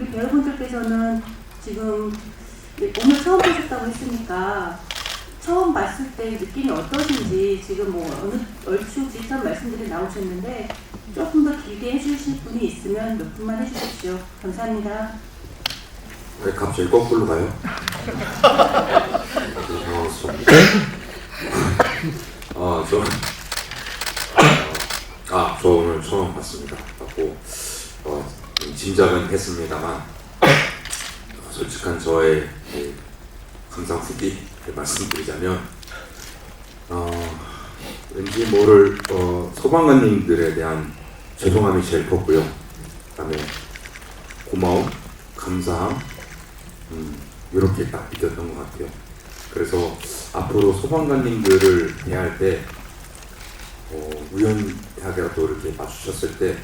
우리 배우분들께서는 지금 오늘 처음 보셨다고 했으니까 처음 봤을 때 느낌이 어떠신지 지금 뭐 어느 얼추 비슷한 말씀들이 나오셨는데 조금 더 길게 해주실 분이 있으면 몇 분만 해주십시오. 감사합니다. 왜 갑자기 거꾸로 가요? 당황스럽니다. 아, 저, 아, 저 오늘 처음 봤습니다. 짐작은 했습니다만, 어, 솔직한 저의 그 감상 후기를 말씀드리자면, 어, 왠지 모를 어, 소방관님들에 대한 죄송함이 제일 컸고요. 그다음에 고마움, 감사함, 음, 이렇게 딱 느꼈던 것 같아요. 그래서 앞으로 소방관님들을 대할 때 어, 우연하게라도 이렇게 마주쳤을 때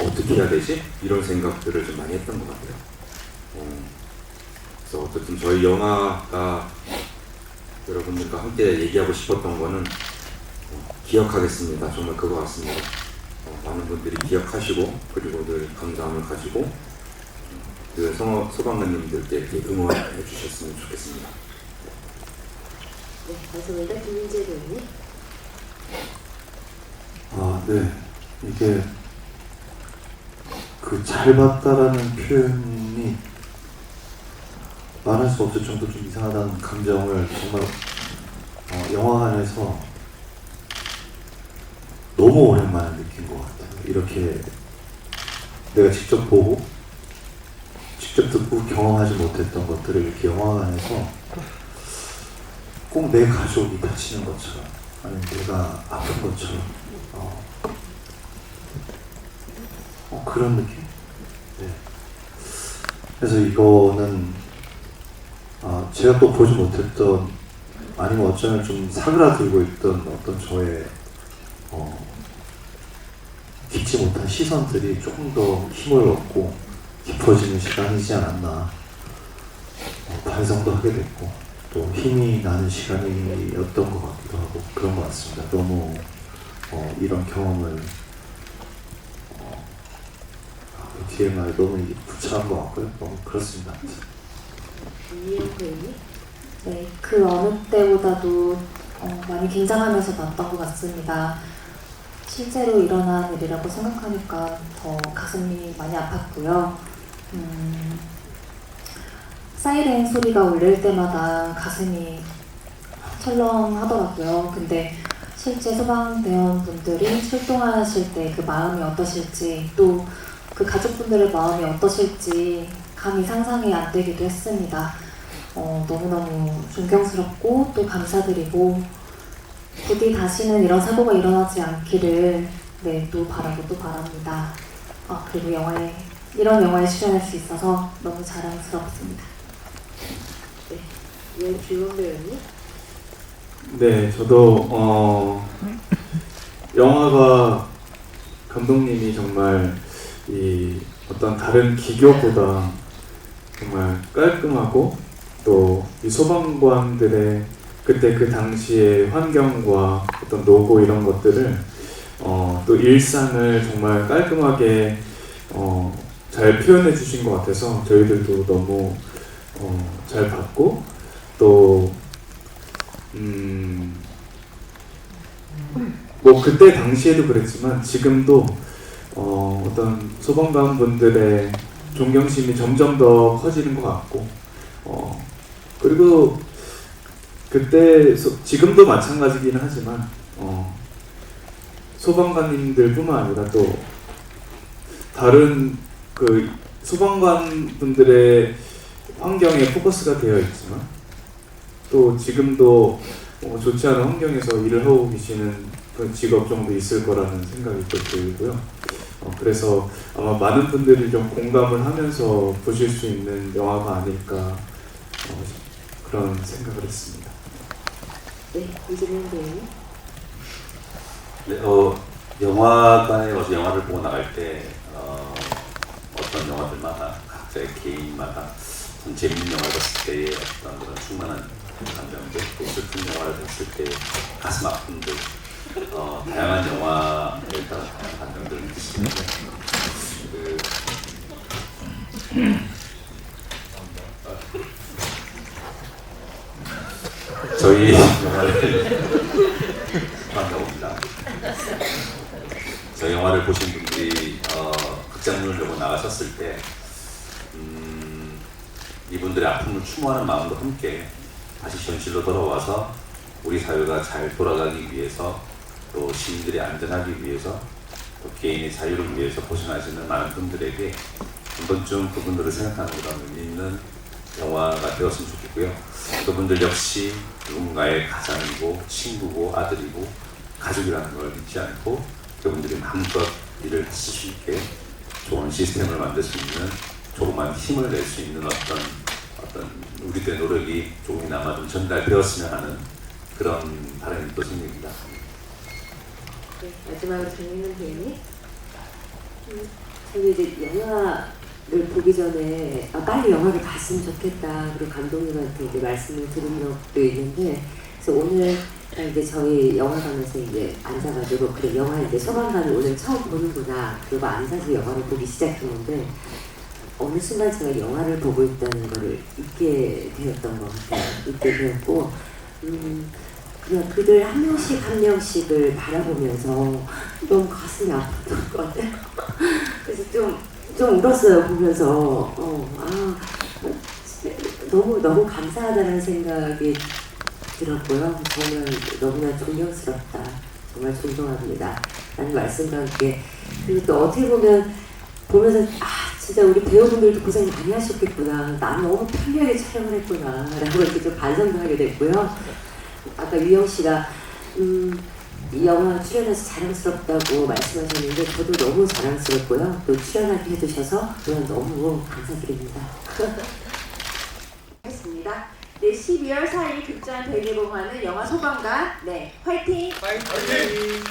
어떻게 해야 되지? 이런 생각들을 좀 많이 했던 것 같아요. 어, 그래서 어쨌든 저희 영화가 여러분들과 함께 얘기하고 싶었던 거는 어, 기억하겠습니다. 정말 그거 같습니다. 어, 많은 분들이 기억하시고 그리고 늘 감사함을 가지고 그 소- 소방관님들께 응원해 주셨으면 좋겠습니다. 네, 감사합니다. 김민재 배우님. 아, 네. 이게 그 잘 봤다라는 표현이 말할 수 없을 정도 좀 이상하다는 감정을 정말 어, 영화관에서 너무 오랜만에 느낀 것 같아요. 이렇게 내가 직접 보고 직접 듣고 경험하지 못했던 것들을 이렇게 영화관에서 꼭 내 가족이 다치는 것처럼 아니면 내가 아픈 것처럼 어, 어, 그런 느낌? 네. 그래서 이거는 아, 제가 또 보지 못했던 아니면 어쩌면 좀 사그라들고 있던 어떤 저의 어, 깊지 못한 시선들이 조금 더 힘을 얻고 깊어지는 시간이지 않았나 어, 반성도 하게 됐고 또 힘이 나는 시간이었던 것 같기도 하고 그런 것 같습니다. 너무 어, 이런 경험을 어, 말 너무 부차한 것 같고요. 너무 그렇습니다. 네, 그 어느 때보다도 어, 많이 긴장하면서 봤던 것 같습니다. 실제로 일어난 일이라고 생각하니까 더 가슴이 많이 아팠고요. 음, 사이렌 소리가 울릴 때마다 가슴이 철렁하더라고요. 근데 실제 소방대원분들이 출동하실 때 그 마음이 어떠실지 또 그 가족분들의 마음이 어떠실지 감히 상상이 안 되기도 했습니다. 어, 너무너무 존경스럽고 또 감사드리고 부디 다시는 이런 사고가 일어나지 않기를 네, 또 바라고 또 바랍니다. 아, 그리고 영화에 이런 영화에 출연할 수 있어서 너무 자랑스럽습니다. 네, 이현 주원 배우님. 네, 저도 어, 영화가 감독님이 정말 이 어떤 다른 기교보다 정말 깔끔하고 또 이 소방관들의 그때 그 당시의 환경과 어떤 노고 이런 것들을 어, 또 일상을 정말 깔끔하게 어, 잘 표현해 주신 것 같아서 저희들도 너무 어, 잘 봤고 또 음, 뭐 그때 당시에도 그랬지만 지금도 어, 어떤 소방관 분들의 존경심이 점점 더 커지는 것 같고 어, 그리고 그때 소- 지금도 마찬가지긴 하지만 어, 소방관님들뿐만 아니라 또 다른 그 소방관 분들의 환경에 포커스가 되어 있지만 또 지금도 어, 좋지 않은 환경에서 일을 하고 계시는 직업 정도 있을 거라는 생각이 또 들고요. 어, 그래서 아마 많은 분들이 좀 공감을 하면서 보실 수 있는 영화가 아닐까 어, 그런 생각을 했습니다. 네, 이재명 배우님. 네, 어, 영화관에 와서 영화를 보고 나갈 때 어, 어떤 영화들마다 각자의 개인마다 좀 재밌는 영화를 봤을 때의 어떤 그런 충만한 감정들 또 슬픈 영화를 봤을 때 가슴 아픈들 어, 다양한 영화에 따라 다양한 감정들을 느끼시는데 그 저희 영화를 반가웁니다. 저희 영화를 보신 분들이 어, 극장문을 열고 나가셨을 때 음, 이분들의 아픔을 추모하는 마음과 함께 다시 현실로 돌아와서 우리 사회가 잘 돌아가기 위해서 또 시민들이 안전하기 위해서 또 개인의 자유를 위해서 고생하시는 많은 분들에게 한 번쯤 그분들을 생각하는 그런 의미 있는 영화가 되었으면 좋겠고요. 그분들 역시 누군가의 가장이고 친구고 아들이고 가족이라는 걸 잊지 않고 그분들이 마음껏 일을 하실 수 있게 좋은 시스템을 만들 수 있는 조그만 힘을 낼 수 있는 어떤 어떤 우리들의 노력이 조금이나마 좀 전달되었으면 하는 그런 바람이 또 생깁니다. 네, 마지막으로 정민은 배우님. 음, 저는 이제 영화를 보기 전에 아, 빨리 영화를 봤으면 좋겠다. 그리고 감독님한테 이제 말씀을 드린 적도 있는데, 그래서 오늘 이제 저희 영화관에서 이제 앉아가지고 그래 영화 이제 소방관을 오늘 처음 보는구나. 그리고 앉아서 영화를 보기 시작했는데 어느 순간 제가 영화를 보고 있다는 거를 잊게 되었던 것 같아요. 잊게 되었고, 음, 그냥 그들 한 명씩 한 명씩을 바라보면서 너무 가슴이 아팠던 것 같아요. 그래서 좀, 좀 울었어요, 보면서. 어, 아, 너무, 너무 감사하다는 생각이 들었고요. 저는 너무나 존경스럽다. 정말 존경합니다. 라는 말씀과 함께. 그리고 또 어떻게 보면, 보면서, 아, 진짜 우리 배우분들도 고생 많이 하셨겠구나. 난 너무 편리하게 촬영을 했구나. 라고 이렇게 좀 반성도 하게 됐고요. 아까 유영 씨가 음, 이 영화 출연해서 자랑스럽다고 말씀하셨는데 저도 너무 자랑스럽고요. 또 출연하게 해주셔서 저는 너무 감사드립니다. 하겠습니다. 네, 12월 4일 극장 대개봉하는 영화 소방관. 네, 화이팅! 화이팅!